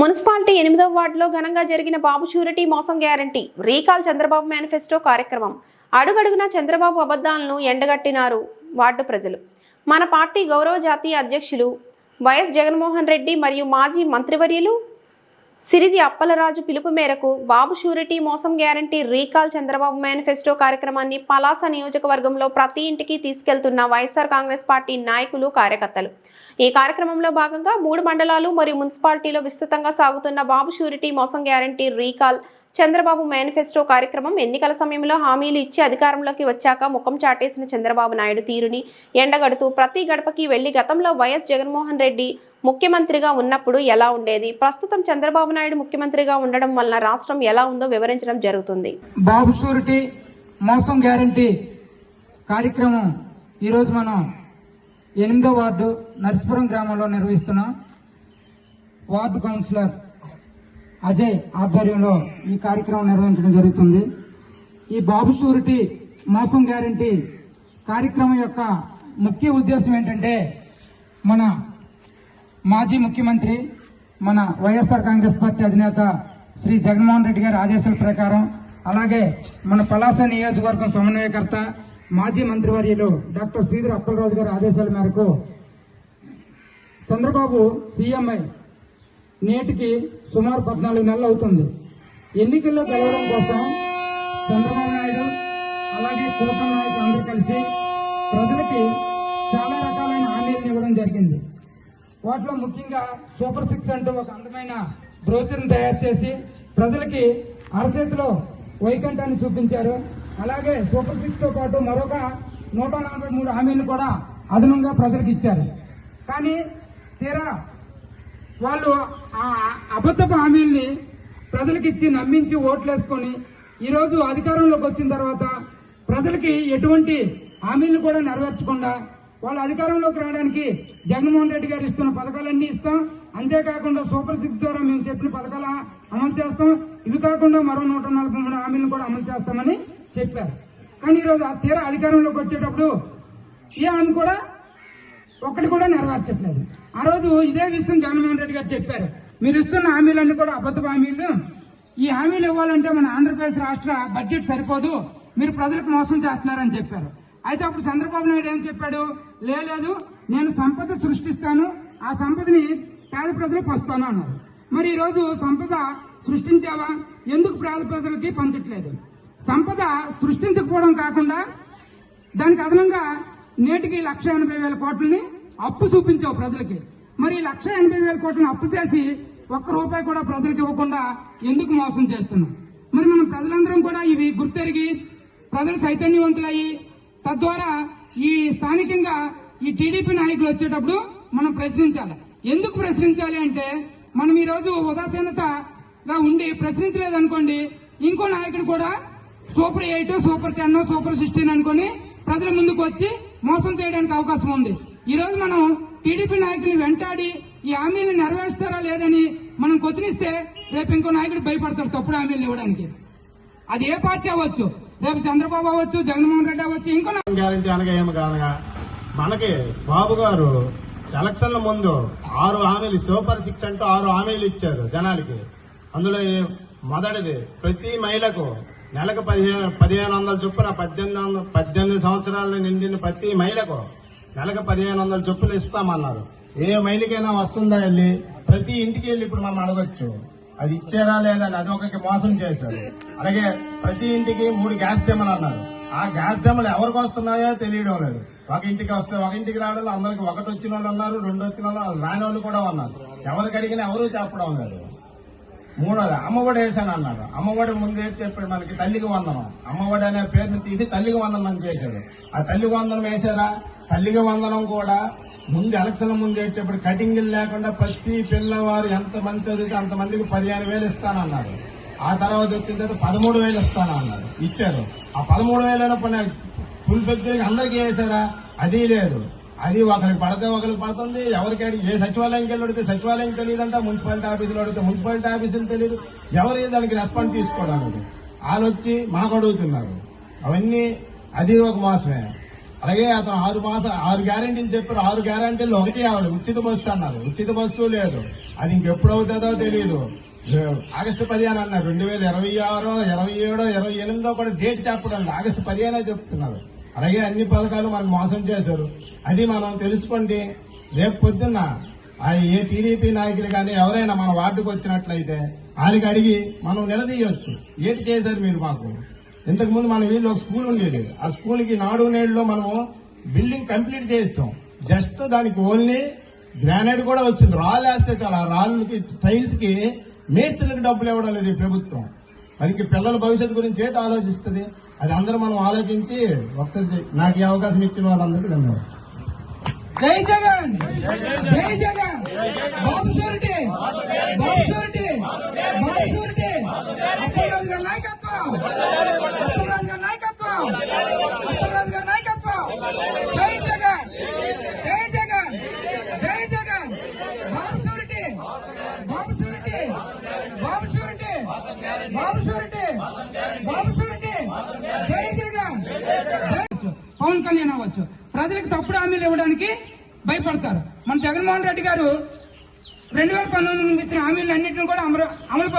Municipality ఎనిమిదవ వార్డులో ఘనంగా జరిగిన బాబు షూరిటీ మోసం గ్యారంటీ. రీకాల్ చంద్రబాబు మేనిఫెస్టో కార్యక్రమం. అడుగడుగునా చంద్రబాబు అబద్ధాలను ఎండగట్టినారు వార్డు ప్రజలు. మన పార్టీ గౌరవ జాతీయ అధ్యక్షులు వైఎస్ జగన్మోహన్ రెడ్డి మరియు మాజీ మంత్రివర్యులు సిరిది అప్పలరాజు పిలుపు మేరకు బాబు షూరిటీ మోసం గ్యారంటీ రీకాల్ చంద్రబాబు మేనిఫెస్టో కార్యక్రమాన్ని పలాస నియోజకవర్గంలో ప్రతి ఇంటికి తీసుకెళ్తున్న వైఎస్ఆర్ కాంగ్రెస్ పార్టీ నాయకులు కార్యకర్తలు. ఈ కార్యక్రమంలో భాగంగా మూడు మండలాలు మరియు మున్సిపాలిటీలో విస్తృతంగా సాగుతున్న బాబు షూరిటీ మోసం గ్యారంటీ రీకాల్ చంద్రబాబు మేనిఫెస్టో కార్యక్రమం ఎన్నికల సమయంలో హామీలు ఇచ్చి అధికారంలోకి వచ్చాక ముఖం చాటేసిన చంద్రబాబు నాయుడు తీరుని ఎండగడుతూ ప్రతి గడపకి వెళ్ళి గతంలో వైఎస్ జగన్మోహన్ రెడ్డి ముఖ్యమంత్రిగా ఉన్నప్పుడు ఎలా ఉండేది? ప్రస్తుతం చంద్రబాబు నాయుడు ముఖ్యమంత్రిగా ఉండడం వలన రాష్ట్రం ఎలా ఉందో వివరించడం జరుగుతుంది. బాబు షూరిటీ మోసం గ్యారంటీ కార్యక్రమం ఈరోజు మనం ఎనిమిదో వార్డు నర్సిపురం గ్రామంలో నిర్వహిస్తున్నాం. వార్డు కౌన్సిలర్ అజయ్ ఆధ్వర్యంలో ఈ కార్యక్రమం నిర్వహించడం జరుగుతుంది. ఈ బాబు షూరిటీ మోసం గ్యారంటీ కార్యక్రమం యొక్క ముఖ్య ఉద్దేశం ఏంటంటే మన మాజీ ముఖ్యమంత్రి మన వైఎస్ఆర్ కాంగ్రెస్ పార్టీ అధినేత శ్రీ జగన్మోహన్ రెడ్డి గారి ఆదేశాల ప్రకారం అలాగే మన పలాస నియోజకవర్గం సమన్వయకర్త మాజీ మంత్రివర్యులు డాక్టర్ శ్రీధర్ అప్పలరాజు గారి ఆదేశాల మేరకు చంద్రబాబు సీఎంఐ నేటికి సుమారు పద్నాలుగు నెలలు అవుతుంది. ఎన్నికల్లో గెలవడం కోసం చంద్రబాబు నాయుడు అలాగే కూటమి నాయకులు అందరూ కలిసి ప్రజలకి చాలా రకాలైన హామీలను ఇవ్వడం జరిగింది. వాటిలో ముఖ్యంగా సూపర్ సిక్స్ అంటూ ఒక అందమైన బ్రోచర్ని తయారు చేసి ప్రజలకి అరచేతిలో వైకంఠాన్ని చూపించారు. అలాగే సూపర్ సిక్స్తో పాటు మరొక నూట నలభై మూడు హామీలు కూడా అదనంగా ప్రజలకు ఇచ్చారు. కానీ తీరా వాళ్ళు ఆ అబద్ధపు హామీల్ని ప్రజలకు ఇచ్చి నమ్మించి ఓట్లేసుకొని ఈరోజు అధికారంలోకి వచ్చిన తర్వాత ప్రజలకి ఎటువంటి హామీలను కూడా నెరవేర్చకుండా వాళ్ళు అధికారంలోకి రావడానికి జగన్మోహన్ రెడ్డి గారు ఇస్తున్న పథకాలన్నీ ఇస్తాం. అంతేకాకుండా సూపర్ సిక్స్ ద్వారా మేము చెప్పిన పథకాలు అమలు చేస్తాం. ఇవి కాకుండా మరో నూట నలభై మూడు హామీలను కూడా అమలు చేస్తామని చెప్పారు. కానీ ఈరోజు ఆ తీరా అధికారంలోకి వచ్చేటప్పుడు ఏ హామీ కూడా ఒక్కటి కూడా నెరవేర్చట్లేదు. ఆ రోజు ఇదే విషయం జగన్మోహన్ రెడ్డి గారు చెప్పారు. మీరు ఇస్తున్న హామీలన్నీ కూడా అబద్ధ హామీలు. ఈ హామీలు ఇవ్వాలంటే మన ఆంధ్రప్రదేశ్ రాష్ట్ర బడ్జెట్ సరిపోదు. మీరు ప్రజలకు మోసం చేస్తున్నారని చెప్పారు. అయితే అప్పుడు చంద్రబాబు నాయుడు ఏం చెప్పాడు? లేదు నేను సంపద సృష్టిస్తాను. ఆ సంపదని పేద ప్రజలకు వస్తాను అన్నారు. మరి ఈరోజు సంపద సృష్టించావా? ఎందుకు పేద ప్రజలకి పంచట్లేదు? సంపద సృష్టించకపోవడం కాకుండా దానికి అదనంగా నేటికి లక్ష ఎనభై వేల కోట్లని అప్పు చూపించావు ప్రజలకి. మరి ఈ లక్ష ఎనభై వేల కోట్లను అప్పు చేసి ఒక్క రూపాయి కూడా ప్రజలకు ఇవ్వకుండా ఎందుకు మోసం చేస్తున్నాం మరి మనం ప్రజలందరం కూడా ఇవి గుర్తెరిగి ప్రజలు చైతన్యవంతులయ్యి తద్వారా ఈ స్థానికంగా ఈ టీడీపీ నాయకులు వచ్చేటప్పుడు మనం ప్రశ్నించాలి. ఎందుకు ప్రశ్నించాలి అంటే మనం ఈ రోజు ఉదాసీనతగా ఉండి ప్రశ్నించలేదనుకోండి ఇంకో నాయకుడు కూడా super eight super ten super sixteen అనుకుని ప్రజల ముందుకు వచ్చి మోసం చేయడానికి అవకాశం ఉంది. ఈ రోజు మనం టీడీపీ నాయకుల్ని వెంటాడి ఈ హామీలను నెరవేరుస్తారా లేదని మనం కొత్తినిస్తే రేపు ఇంకో నాయకుడు భయపడతాడు తప్పుడు హామీలు ఇవ్వడానికి. అది ఏ పార్టీ అవ్వచ్చు? రేపు చంద్రబాబు అవ్వచ్చు జగన్మోహన్ రెడ్డి అవ్వచ్చు ఇంకో గ్యారంటీ అనగా ఏమి కానగా మనకి బాబు గారు ఎలక్షన్ల ముందు ఆరు హామీలు సూపర్ సిక్స్ అంటూ ఆరు హామీలు ఇచ్చారు జనాలకి. అందులో మొదటిది ప్రతి మహిళకు నెలకు పదిహేను పదిహేను వందల చొప్పున పద్దెనిమిది వందల పద్దెనిమిది సంవత్సరాలు నిండిన ప్రతి మహిళకు నెలకు పదిహేను వందల చొప్పున ఇస్తామన్నారు. ఏ మహిళకైనా వస్తుందా వెళ్ళి? ప్రతి ఇంటికి వెళ్ళి ఇప్పుడు మనం అడగొచ్చు. అది ఇచ్చారా లేదా అని అదొకటి మోసం చేశారు. అలాగే ప్రతి ఇంటికి మూడు గ్యాస్ దెమ్మలు అన్నారు. ఆ గ్యాస్ దెమ్మలు ఎవరికి వస్తున్నాయో తెలియడం లేదు. ఒక ఇంటికి వస్తే ఒక ఇంటికి రావడం అందరికి ఒకటి వచ్చిన వాళ్ళు ఉన్నారు రెండు వచ్చిన వాళ్ళు రాని వాళ్ళు కూడా ఉన్నారు. ఎవరికి అడిగినా ఎవరూ చెప్పడం లేదు. మూడోది అమ్మఒడి వేసాను అన్నారు. అమ్మఒడి ముందు ఏంటి చెప్పాడు? మనకి తల్లికి వందనం. అమ్మఒడి అనే పేరుని తీసి తల్లికి వందనం చేశాడు. ఆ తల్లికి వందనం వేసారా తల్లికి వందనం కూడా ముందు ఎలక్షన్ ముందు వచ్చేప్పుడు కటింగ్లు లేకుండా ప్రతి పిల్లవారు ఎంత మంది చదివితే అంత మందికి పదిహేను వేలు ఇస్తానన్నారు ఆ తర్వాత వచ్చిన తర్వాత పదమూడు వేలు ఇస్తాను అన్నారు ఇచ్చారు. ఆ పదమూడు వేలు ఫుల్ పెద్ద అందరికీ వేసారా అది లేదు. అది ఒకరికి పడితే ఒకరికి పడుతుంది ఎవరికి ఏ సచివాలయంకి వెళ్ళి అడిగితే సచివాలయం తెలియదంట మున్సిపాలిటీ ఆఫీసులో అడిగితే మున్సిపాలిటీ ఆఫీసులు తెలియదు. ఎవరు దానికి రెస్పాన్స్ తీసుకోవడానికి? వాళ్ళు వచ్చి మాకు అడుగుతున్నారు. అవన్నీ అది ఒక మోసమే. అలాగే అతను ఆరు మాస ఆరు గ్యారంటీలు చెప్పారు. ఆరు గ్యారంటీలు ఒకటి ఆవిడ ఉచిత బస్సు అన్నారు. ఉచిత బస్సు లేదు. అది ఇంకెప్పుడు అవుతుందో తెలియదు ఆగస్టు పదిహేను అన్నారు. రెండు వేల ఇరవై ఆరో ఇరవై ఏడో ఇరవై ఎనిమిదో కూడా డేట్ చెప్పడం ఆగస్టు పదిహేనే చెప్తున్నారు. అలాగే అన్ని పథకాలు మనకు మోసం చేశారు. అది మనం తెలుసుకోండి. రేపు పొద్దున్న ఆ ఏ టీడీపీ నాయకులు కానీ ఎవరైనా మన వార్డుకు వచ్చినట్లయితే వాళ్ళకి అడిగి మనం నిలదీయొచ్చు. ఏంటి చేశారు మీరు మాకు? ఇంతకు ముందు మన వీళ్ళు ఒక స్కూల్ ఉండేది. ఆ స్కూల్కి నాడు నేడులో మనం బిల్డింగ్ కంప్లీట్ చేస్తాం జస్ట్ దానికి ఓన్లీ గ్రానైట్ కూడా వచ్చింది. రాళ్ళు వేస్తే చాలా. ఆ రాళ్ళకి టైల్స్కి మేస్త్రులకు డబ్బులు ఇవ్వడం లేదు ఈ ప్రభుత్వం. మనకి పిల్లల భవిష్యత్తు గురించి ఏంటి ఆలోచిస్తుంది? అది అందరూ మనం ఆలోచించి ఒకసారి నాకు ఈ అవకాశం ఇచ్చిన వాళ్ళందరికీ ధన్యవాదాలు. జై Jagan Babu surety Babu surety Babu surety Appalaraju గారి నాయకత్వం అప్పలరాజు గారి నాయకత్వం అప్పలరాజు గారి నాయకత్వం జై జగన్ జై జగన్ జై Jagan Babu surety Babu surety Babu surety Babu surety Babu surety జై జగన్ జై పవన్ కళ్యాణ్ అవ్వచ్చు. ప్రజలకు తప్పుడు హామీలు ఇవ్వడానికి భయపడతారు. మన జగన్మోహన్ రెడ్డి గారు రెండు వేల పంతొమ్మిది ఇచ్చిన హామీలు అన్నింటినీ కూడా అమలు అమలు